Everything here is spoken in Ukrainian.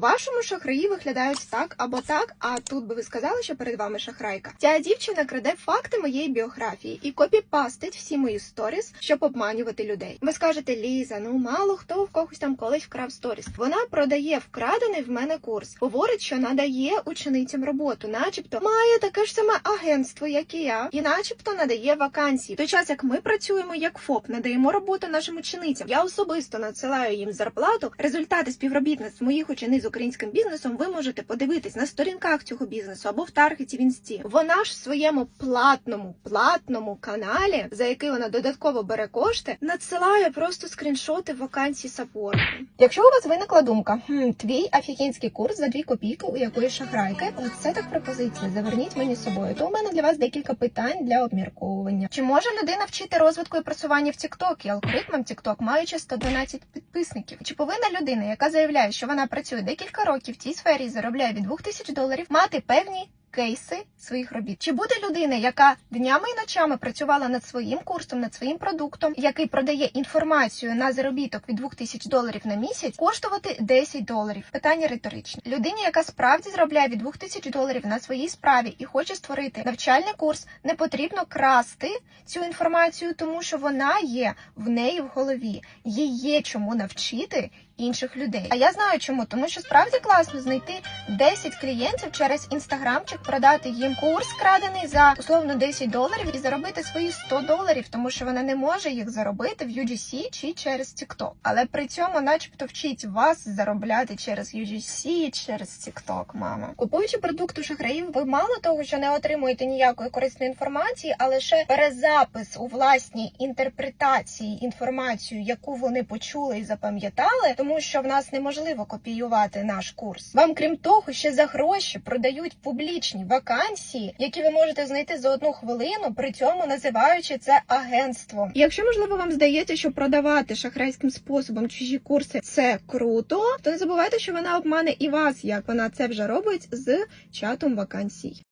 Вашому шахраї виглядають так або так, а тут би ви сказали, що перед вами шахрайка. Ця дівчина краде факти моєї біографії і копіпастить всі мої сторіс, щоб обманювати людей. Ви скажете, Ліза, ну мало хто в когось там колись вкрав сторіс. Вона продає вкрадений в мене курс, говорить, що надає ученицям роботу, начебто має таке ж саме агентство, як і я, і начебто надає вакансії. В той час як ми працюємо як ФОП, надаємо роботу нашим ученицям. Я особисто надсилаю їм зарплату. Результати співробітництв моїх учениць українським бізнесом ви можете подивитись на сторінках цього бізнесу або в таргеті в інсті. Вона ж в своєму платному платному каналі, за який вона додатково бере кошти, надсилає просто скріншоти вакансій саппорту. Якщо у вас виникла думка, хм, твій афігінський курс за дві копійки у якоїсь шахрайки, оце так пропозиція. Заверніть мені з собою. То у мене для вас декілька питань для обмірковування. Чи може людина вчити розвитку і просування в TikTok і алгоритмам TikTok, маючи 112 підписників? Чи повинна людина, яка заявляє, що вона працює декілька років в цій сфері заробляє від 2000 доларів, мати певні кейси своїх робіт. Чи буде людина, яка днями і ночами працювала над своїм курсом, над своїм продуктом, який продає інформацію на заробіток від 2000 доларів на місяць, коштувати 10 доларів? Питання риторичне. Людині, яка справді заробляє від 2000 доларів на своїй справі і хоче створити навчальний курс, не потрібно красти цю інформацію, тому що вона є в неї в голові. Їй є чому навчити інших людей. А я знаю чому, тому що справді класно знайти 10 клієнтів через інстаграмчик, продати їм курс крадений за условно 10 доларів і заробити свої 100 доларів, тому що вона не може їх заробити в UGC чи через TikTok. Але при цьому, начебто, вчить вас заробляти через UGC, через TikTok, мама. Купуючи продукт у шахраїв, ви мало того, що не отримуєте ніякої корисної інформації, а лише перезапис у власній інтерпретації інформацію, яку вони почули і запам'ятали, тому що в нас неможливо копіювати наш курс. Вам крім того, ще за гроші продають публічні вакансії, які ви можете знайти за одну хвилину, при цьому називаючи це агентством. Якщо можливо вам здається, що продавати шахрайським способом чужі курси це круто, то не забувайте, що вона обмане і вас, як вона це вже робить з чатом вакансій.